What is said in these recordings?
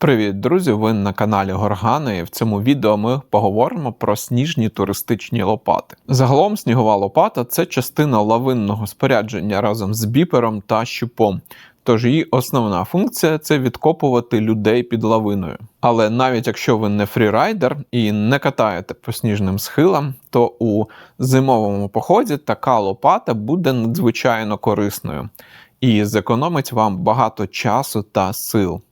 Привіт, друзі! Ви на каналі Горгани. І в цьому відео ми поговоримо про сніжні туристичні лопати. Загалом снігова лопата це частина лавинного спорядження разом з біпером та щупом. Тож її основна функція це відкопувати людей під лавиною. Але навіть якщо ви не фрірайдер і не катаєте по сніжним схилам, то у зимовому поході така лопата буде надзвичайно корисною і зекономить вам багато часу та сил.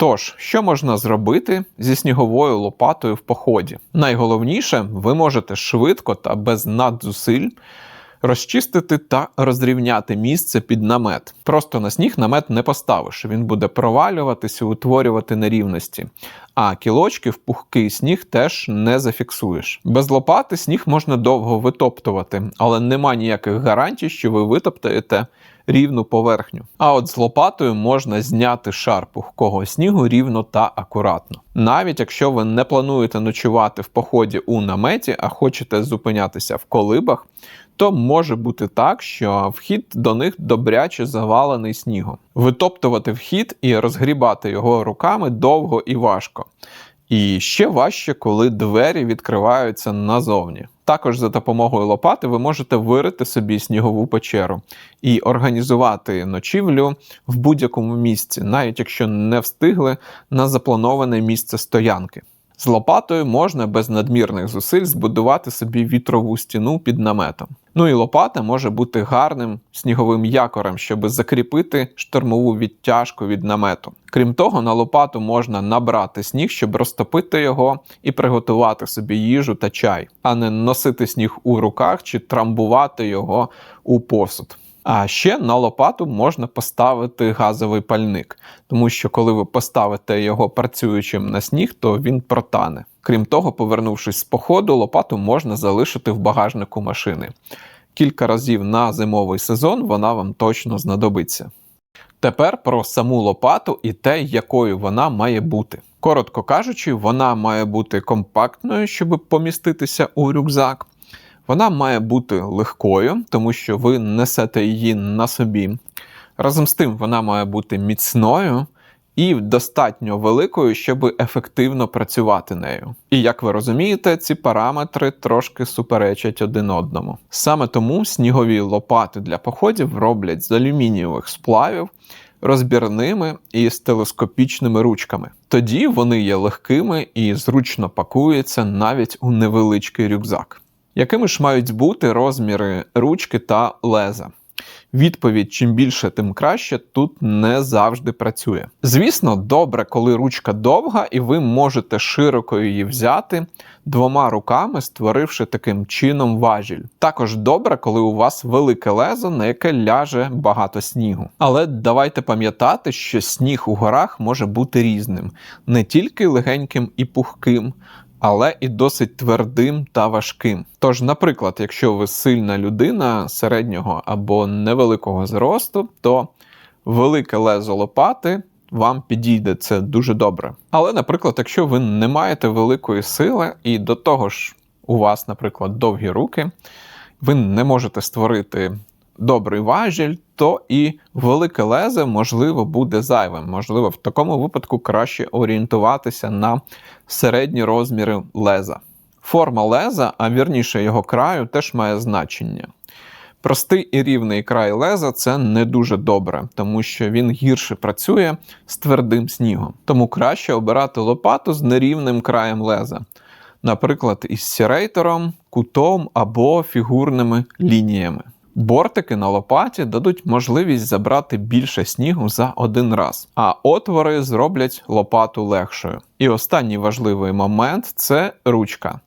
Тож, що можна зробити зі сніговою лопатою в поході? Найголовніше, ви можете швидко та без надзусиль розчистити та розрівняти місце під намет. Просто на сніг намет не поставиш, він буде провалюватися, утворювати нерівності. А кілочки в пухкий сніг теж не зафіксуєш. Без лопати сніг можна довго витоптувати, але нема ніяких гарантій, що ви витоптаєте рівну поверхню. А от з лопатою можна зняти шар пухкого снігу рівно та акуратно. Навіть якщо ви не плануєте ночувати в поході у наметі, а хочете зупинятися в колибах, то може бути так, що вхід до них добряче завалений снігом. Витоптувати вхід і розгрібати його руками довго і важко. І ще важче, коли двері відкриваються назовні. Також за допомогою лопати ви можете вирити собі снігову печеру і організувати ночівлю в будь-якому місці, навіть якщо не встигли на заплановане місце стоянки. З лопатою можна без надмірних зусиль збудувати собі вітрову стіну під наметом. Ну і лопата може бути гарним сніговим якорем, щоб закріпити штормову відтяжку від намету. Крім того, на лопату можна набрати сніг, щоб розтопити його і приготувати собі їжу та чай, а не носити сніг у руках чи трамбувати його у посуд. А ще на лопату можна поставити газовий пальник, тому що коли ви поставите його працюючим на сніг, то він протане. Крім того, повернувшись з походу, лопату можна залишити в багажнику машини. Кілька разів на зимовий сезон вона вам точно знадобиться. Тепер про саму лопату і те, якою вона має бути. Коротко кажучи, вона має бути компактною, щоб поміститися у рюкзак. Вона має бути легкою, тому що ви несете її на собі. Разом з тим, вона має бути міцною і достатньо великою, щоб ефективно працювати нею. І як ви розумієте, ці параметри трошки суперечать один одному. Саме тому снігові лопати для походів роблять з алюмінієвих сплавів. Розбірними і з телескопічними ручками. Тоді вони є легкими і зручно пакуються навіть у невеличкий рюкзак якими ж мають бути розміри ручки та леза? Відповідь чим більше, тим краще тут не завжди працює. Звісно, добре, коли ручка довга, і ви можете широко її взяти двома руками, створивши таким чином важіль. Також добре, коли у вас велике лезо, на яке ляже багато снігу. Але давайте пам'ятати, що сніг у горах може бути різним, не тільки легеньким і пухким, але і досить твердим та важким. Тож, наприклад, якщо ви сильна людина середнього або невеликого зросту, то велике лезо лопати вам підійде це дуже добре. Але, наприклад, якщо ви не маєте великої сили, і до того ж у вас, наприклад, довгі руки, ви не можете створити добрий важіль, то і велике лезе, можливо, буде зайвим. Можливо, в такому випадку краще орієнтуватися на середні розміри леза. Форма леза, а вірніше його краю, теж має значення. Простий і рівний край леза це не дуже добре, тому що він гірше працює з твердим снігом. Тому краще обирати лопату з нерівним краєм леза, наприклад, із сірейтором, кутом або фігурними лініями. Бортики на лопаті дадуть можливість забрати більше снігу за один раз, а отвори зроблять лопату легшою. І останній важливий момент це ручка.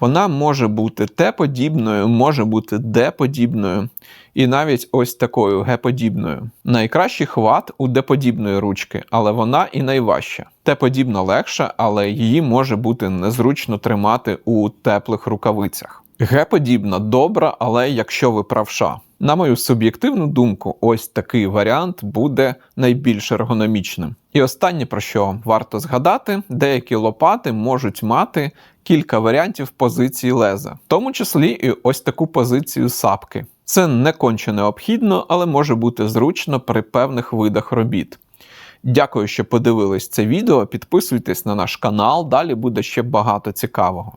Вона може бути Т-подібною, може бути Д-подібною, і навіть ось такою Г-подібною. Найкращий хват у Д-подібної ручки, але вона і найважча. Т-подібна легша, але її може бути незручно тримати у теплих рукавицях. Г-подібна добра, але якщо ви правша. На мою суб'єктивну думку, ось такий варіант буде найбільш ергономічним. І останнє про що варто згадати, деякі лопати можуть мати кілька варіантів позиції леза, в тому числі і ось таку позицію сапки. Це не конче необхідно, але може бути зручно при певних видах робіт. Дякую, що подивились це відео. Підписуйтесь на наш канал, далі буде ще багато цікавого.